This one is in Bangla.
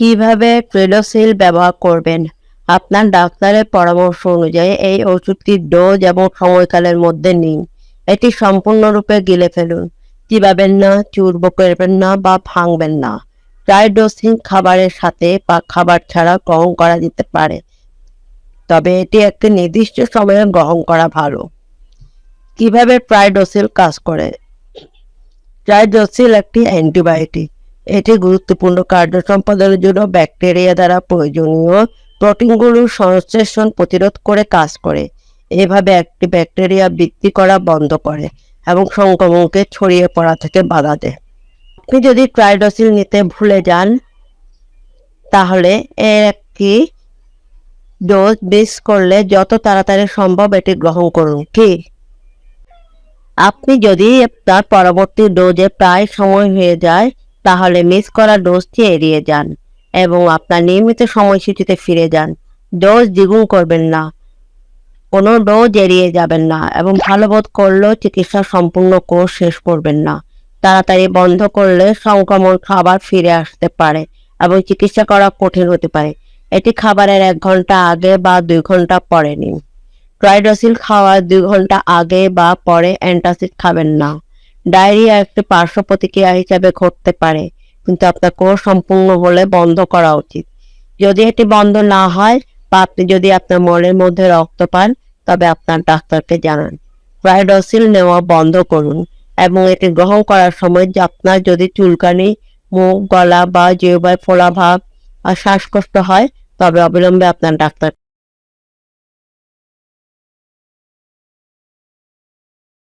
কীভাবে ট্রেডোসিল ব্যবহার করবেন? আপনার ডাক্তারের পরামর্শ অনুযায়ী এই ওষুধটির ডোজ এবং সময়কালের মধ্যে নিন। এটি সম্পূর্ণরূপে গিলে ফেলুন। চিবাবেন না, চুরব করবেন না বা ভাঙবেন না। ট্রাইডোসিন খাবারের সাথে বা খাবার ছাড়া গ্রহণ করা যেতে পারে। তবে এটি একটি নির্দিষ্ট সময়ে গ্রহণ করা ভালো। কীভাবে ট্রাইডোসিল কাজ করে? ট্রাইডোসিল একটি অ্যান্টিবায়োটিক। এটি গুরুত্বপূর্ণ কার্য সম্পাদনের জন্য ব্যাকটেরিয়া দ্বারা প্রয়োজনীয় প্রোটিনগুলোর সংশ্লেষণ প্রতিরোধ করে কাজ করে। এভাবে একটি ব্যাকটেরিয়া বৃদ্ধি করা বন্ধ করে এবং সংক্রমণকে ছড়িয়ে পড়া থেকে বাধা দেয়। আপনি যদি ট্রাইডোসিল নিতে ভুলে যান, তাহলে এর একটি ডোজ মিস করলে যত তাড়াতাড়ি সম্ভব এটি গ্রহণ করুন। কি? আপনি যদি তার পরবর্তী ডোজে প্রায় সময় হয়ে যায় তাহলে মিস করা ডোজটি এড়িয়ে যান এবং আপনার নিয়মিত সময়সূচিতে ফিরে যান। ডোজ দ্বিগুণ করবেন না। কোনো ডোজ এড়িয়ে যাবেন না এবং ভালো বোধ করলেও চিকিৎসা সম্পূর্ণ কোর্স শেষ করবেন না। তাড়াতাড়ি বন্ধ করলে সংক্রমণ খাবার ফিরে আসতে পারে এবং চিকিৎসা করা কঠিন হতে পারে। এটি খাবারের এক ঘণ্টা আগে বা দুই ঘণ্টা পরে নিন। ট্রাইডোসিল খাওয়ার দুই ঘণ্টা আগে বা পরে অ্যান্টাসিড খাবেন না। ডায়রিয়া একটি পার্শ্ব প্রতিক্রিয়া হিসাবে ঘটতে পারে, কিন্তু আপনার কোর্স সম্পূর্ণ হলে বন্ধ করা উচিত। যদি এটি বন্ধ না হয় বা আপনি যদি আপনার মনের মধ্যে রক্ত পান, তবে আপনার ডাক্তারকে জানান। ট্রাইডোসিল নেওয়া বন্ধ করুন এবং এটি গ্রহণ করার সময় আপনার যদি চুলকানি, মুখ, গলা বা জিহ্বায় ফোলা ভাব আর শ্বাসকষ্ট হয়, তবে অবিলম্বে আপনার ডাক্তার